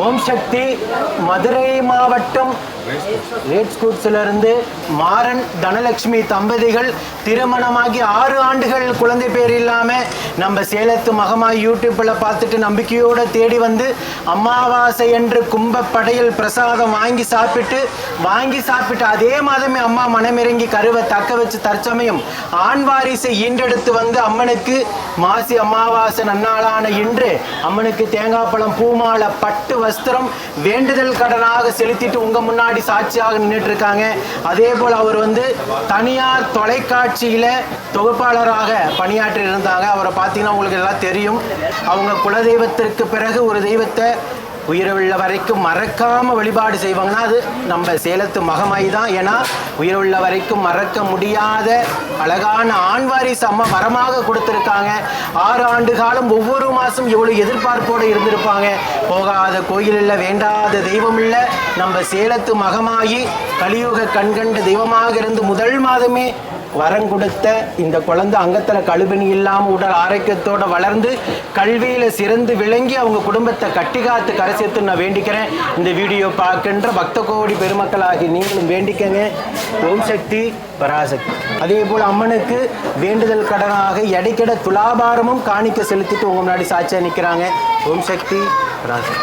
ஓம் சக்தி மதுரை மாவட்டம் ரேட் ஸ்கூட்ஸ்ல இருந்து மாறன் தனலட்சுமி தம்பதிகள் திருமணமாகி ஆறு ஆண்டுகள் குழந்தை பேர் இல்லாமல் நம்ம சேலத்து மகமாய் யூடியூப்பில் பார்த்துட்டு நம்பிக்கையோடு தேடி வந்து அமாவாசை என்று கும்ப பிரசாதம் வாங்கி சாப்பிட்டு வாங்கி சாப்பிட்டு அதே மாதமே அம்மா மனமிறங்கி கருவை தக்க வச்சு தற்சமயம் ஆண் வாரிசை ஈண்டெடுத்து வந்து அம்மனுக்கு மாசி அமாவாசை நன்னாளான இன்று அம்மனுக்கு தேங்காய் பழம் பூமாலை பட்டு வஸ்திரம் வேண்டுதல் கடனாக செலுத்திட்டு உங்க முன்னாடி சாட்சியாக நின்றுட்டு இருக்காங்க அதே போல் அவர் வந்து தனியார் தொலைக்காட்சியில தொகுப்பாளராக பணியாற்றி இருந்தாங்க. அவரை பார்த்தீங்கன்னா உங்களுக்கு எல்லாம் தெரியும். அவங்க குலதெய்வத்திற்கு பிறகு ஒரு தெய்வத்தை உயிரவுள்ள வரைக்கும் மறக்காம வழிபாடு செய்வாங்கன்னா அது நம்ம சேலத்து மகமாய் தான் ஏன்னா உயிரவுள்ள வரைக்கும் மறக்க முடியாத அழகான ஆண்வாரி வாரிசு அம்மா வரமாக கொடுத்துருக்காங்க. ஆறு ஆண்டு காலம் ஒவ்வொரு மாதம் எவ்வளோ எதிர்பார்ப்போடு இருந்திருப்பாங்க. போகாத கோயில் இல்லை வேண்டாத தெய்வம் இல்லை நம்ம சேலத்து மகமாயி கலியுக கண்கண்ட தெய்வமாக இருந்து முதல் மாதமே வரம் கொடுத்த இந்த குழந்தை அங்கத்தில் கழுபணி இல்லாமல் உடல் ஆரோக்கியத்தோடு வளர்ந்து கல்வியில் சிறந்து விளங்கி அவங்க குடும்பத்தை கட்டி காத்து கரை சேர்த்து நான் வேண்டிக்கிறேன். இந்த வீடியோ பார்க்கின்ற பக்த கோடி பெருமக்களாகி நீங்களும் வேண்டிக்கங்க. ஓம் சக்தி பராசக்தி. அதே போல் அம்மனுக்கு வேண்டுதல் கடனாக எடைக்கிட துலாபாரமும் காணிக்க செலுத்திட்டு உங்க முன்னாடி சாட்சியாக நிற்கிறாங்க ஓம் சக்தி பராசக்தி.